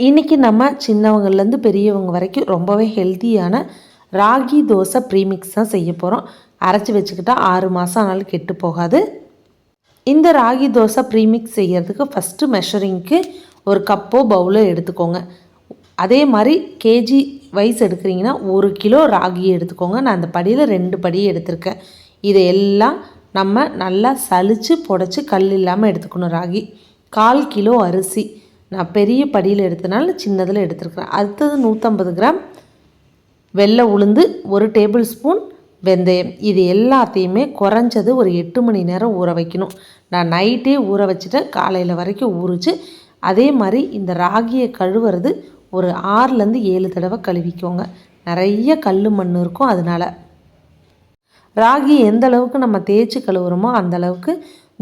இன்றைக்கி நம்ம சின்னவங்கள்லேருந்து பெரியவங்க வரைக்கும் ரொம்பவே ஹெல்த்தியான ராகி தோசை ப்ரீமிக்ஸ் தான் செய்ய போகிறோம் அரைச்சி வச்சுக்கிட்டால் ஆறு மாதம் ஆனாலும் கெட்டு போகாது. இந்த ராகி தோசை ப்ரீமிக்ஸ் செய்கிறதுக்கு ஃபஸ்ட்டு மெஷரிங்க்கு ஒரு கப்போ பவுலோ எடுத்துக்கோங்க. அதே மாதிரி கேஜி வைஸ் எடுக்கிறீங்கன்னா ஒரு கிலோ ராகி எடுத்துக்கோங்க. நான் அந்த படியில் ரெண்டு படி எடுத்திருக்கேன். இதை எல்லாம் நம்ம நல்லா சலித்து புடச்சி கல் இல்லாமல் எடுத்துக்கணும் ராகி. கால் கிலோ அரிசி. நான் பெரிய படியில் எடுத்தனால சின்னதில் எடுத்துருக்குறேன். அடுத்தது நூற்றம்பது கிராம் வெள்ளை உளுந்து ஒரு டேபிள் ஸ்பூன் வெந்தயம். இது எல்லாத்தையுமே குறைஞ்சது ஒரு எட்டு மணி நேரம் ஊற வைக்கணும். நான் நைட்டே ஊற வச்சுட்டேன். காலையில் வரைக்கும் ஊறிச்சு. அதே மாதிரி இந்த ராகியை கழுவுறது ஒரு ஆறுலேருந்து ஏழு தடவை கழுவிக்கோங்க. நிறைய கல் மண் இருக்கும் அதனால். ராகி எந்த அளவுக்கு நம்ம தேய்ச்சி கழுவுறோமோ அந்த அளவுக்கு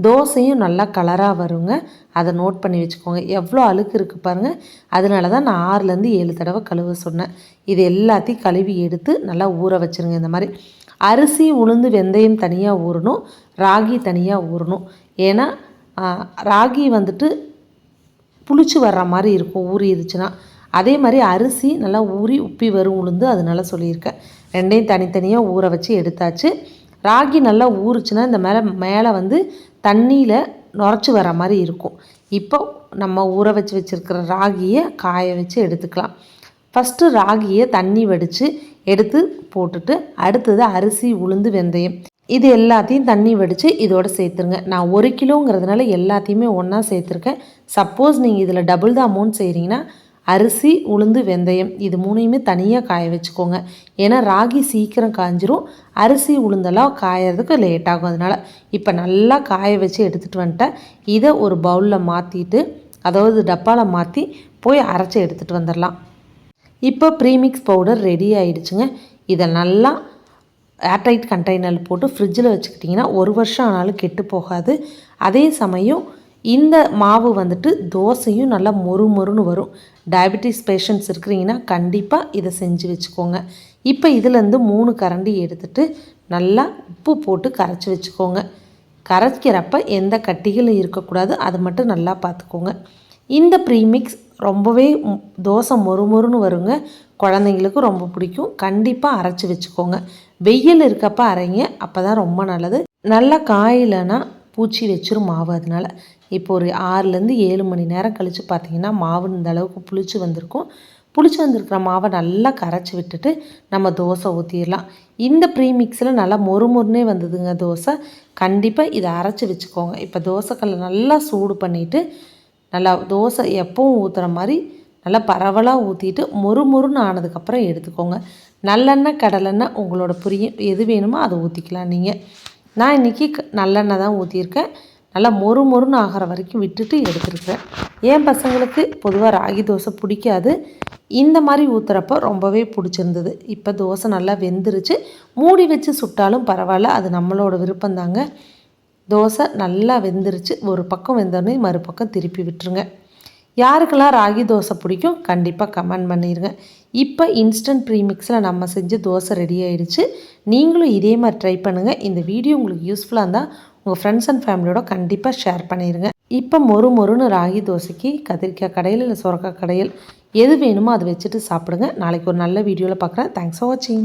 தோசையும் நல்லா கலராக வருங்க. அதை நோட் பண்ணி வச்சுக்கோங்க. எவ்வளோ அழுக்கு இருக்குது பாருங்கள் அதனால தான் நான் ஆறுலேருந்து ஏழு தடவை கழுவ சொன்னேன். இது எல்லாத்தையும் கழுவி எடுத்து நல்லா ஊற வச்சுருங்க இந்த மாதிரி. அரிசி உளுந்து வெந்தயம் தனியாக ஊறணும். ராகி தனியாக ஊறணும். ஏன்னா ராகி வந்துட்டு புளிச்சு வர்ற மாதிரி இருக்கும் ஊறிடுச்சுன்னா. அதே மாதிரி அரிசி நல்லா ஊறி உப்பி வரும் உளுந்து அதனால சொல்லியிருக்கேன். ரெண்டையும் தனித்தனியாக ஊற வச்சு எடுத்தாச்சு. ராகி நல்லா ஊறுச்சுன்னா இந்த மேலே மேலே வந்து தண்ணியில் நுரைச்சி வர மாதிரி இருக்கும். இப்போ நம்ம ஊற வச்சு வச்சுருக்கிற ராகியை காய வச்சு எடுத்துக்கலாம். ஃபஸ்ட்டு ராகியை தண்ணி வடித்து எடுத்து போட்டுட்டு அடுத்தது அரிசி உளுந்து வெந்தயம். இது எல்லாத்தையும் தண்ணி வடித்து இதோட சேர்த்துருங்க. நான் ஒரு கிலோங்கிறதுனால எல்லாத்தையுமே ஒன்றா சேர்த்துருக்கேன். சப்போஸ் நீங்கள் இதில் டபுள் தான் அமௌண்ட் செய்கிறீங்கன்னா அரிசி உளுந்து வெந்தயம் இது மூணையுமே தனியாக காய வச்சுக்கோங்க. ஏன்னா ராகி சீக்கிரம் காஞ்சிரும் அரிசி உளுந்தெல்லாம் காயறதுக்கு லேட் ஆகும் அதனால். இப்போ நல்லா காய வச்சு எடுத்துகிட்டு வந்துட்டேன். இதை ஒரு பவுலில் மாற்றிட்டு அதாவது டப்பாவில் மாற்றி போய் அரைச்சி எடுத்துகிட்டு வந்துடலாம் இப்போ ப்ரீமிக்ஸ் பவுடர் ரெடி ஆயிடுச்சுங்க. இதை நல்லா ஏர்டைட் கண்டெய்னரில் போட்டு ஃப்ரிட்ஜில் வச்சுக்கிட்டிங்கன்னா ஒரு வருஷம் ஆனாலும் கெட்டு போகாது. அதே சமயம் இந்த மாவு வந்துட்டு தோசையும் நல்லா மொறு மொறுன்னு வரும். டயபெட்டிஸ் பேஷண்ட்ஸ் இருக்கிறீங்கன்னா கண்டிப்பாக இதை செஞ்சு வச்சுக்கோங்க. இப்போ இதிலேருந்து மூணு கரண்டி எடுத்துட்டு நல்லா உப்பு போட்டு கரைச்சி வச்சுக்கோங்க. கரைக்கிறப்ப எந்த கட்டிகளும் இருக்கக்கூடாது. அதை மட்டும் நல்லா பார்த்துக்கோங்க. இந்த ப்ரீமிக்ஸ் ரொம்பவே தோசை மொறு மொறுன்னு வருங்க. குழந்தைங்களுக்கும் ரொம்ப பிடிக்கும். கண்டிப்பாக அரைச்சி வச்சுக்கோங்க. வெயில் இருக்கப்போ அரைங்க. அப்போ தான் ரொம்ப நல்லது. நல்லா காயிலனா பூச்சி வச்சிரும் மாவு அதனால். இப்போ ஒரு ஆறுலேருந்து ஏழு மணி நேரம் கழித்து பார்த்திங்கன்னா மாவு இந்த அளவுக்கு புளிச்சு வந்திருக்கும். புளிச்சு வந்திருக்கிற மாவை நல்லா கரைச்சி விட்டுட்டு நம்ம தோசை ஊற்றிடலாம் இந்த ப்ரீமிக்ஸில் நல்லா மொறு மொறுனே வந்ததுங்க தோசை. கண்டிப்பாக இதை அரைச்சி வச்சுக்கோங்க. இப்போ தோசைக்கல்லை நல்லா சூடு பண்ணிவிட்டு நல்லா தோசை எப்பவும் ஊற்றுற மாதிரி நல்லா பரவலாக ஊற்றிட்டு மொறு மொறுன்னு ஆனதுக்கப்புறம் எடுத்துக்கோங்க. நல்லெண்ணெய் கடலெண்ணெய் உங்களோட புரியும் எது வேணுமோ அதை ஊற்றிக்கலாம் நீங்கள் நான் இன்றைக்கி நல்லெண்ணெய் தான் ஊற்றியிருக்கேன் நல்லா மொறு மொறுன்னு ஆகிற வரைக்கும் விட்டுட்டு எடுத்துருக்குறேன். என் பசங்களுக்கு பொதுவாக ராகி தோசை பிடிக்காது. இந்த மாதிரி ஊற்றுறப்ப ரொம்பவே பிடிச்சிருந்தது. இப்போ தோசை நல்லா வெந்துருச்சு. மூடி வச்சு சுட்டாலும் பரவாயில்ல. அது நம்மளோட விருப்பந்தாங்க தோசை நல்லா வெந்துருச்சு. ஒரு பக்கம் வெந்தோடனே மறுபக்கம் திருப்பி விட்டுருங்க. யாருக்கெல்லாம் ராகி தோசை பிடிக்கும் கண்டிப்பாக கமெண்ட் பண்ணிடுங்க இப்போ இன்ஸ்டன்ட் ப்ரீமிக்ஸில் நம்ம செஞ்ச தோசை ரெடி ஆகிடுச்சு நீங்களும் இதே மாதிரி ட்ரை பண்ணுங்கள் இந்த வீடியோ உங்களுக்கு யூஸ்ஃபுல்லாக இருந்தால் உங்கள் ஃப்ரெண்ட்ஸ் அண்ட் ஃபேமிலியோட கண்டிப்பாக ஷேர் பண்ணிடுங்க இப்போ மொறு மொறுன்னு ராகி தோசைக்கு கத்திரிக்காய் கடையில் இல்லை சுரக்காய் கடையில் எது வேணுமோ அதை வச்சுட்டு சாப்பிடுங்க. நாளைக்கு ஒரு நல்ல வீடியோவில் பார்க்குறேன் தேங்க்ஸ் ஃபார் வாட்சிங்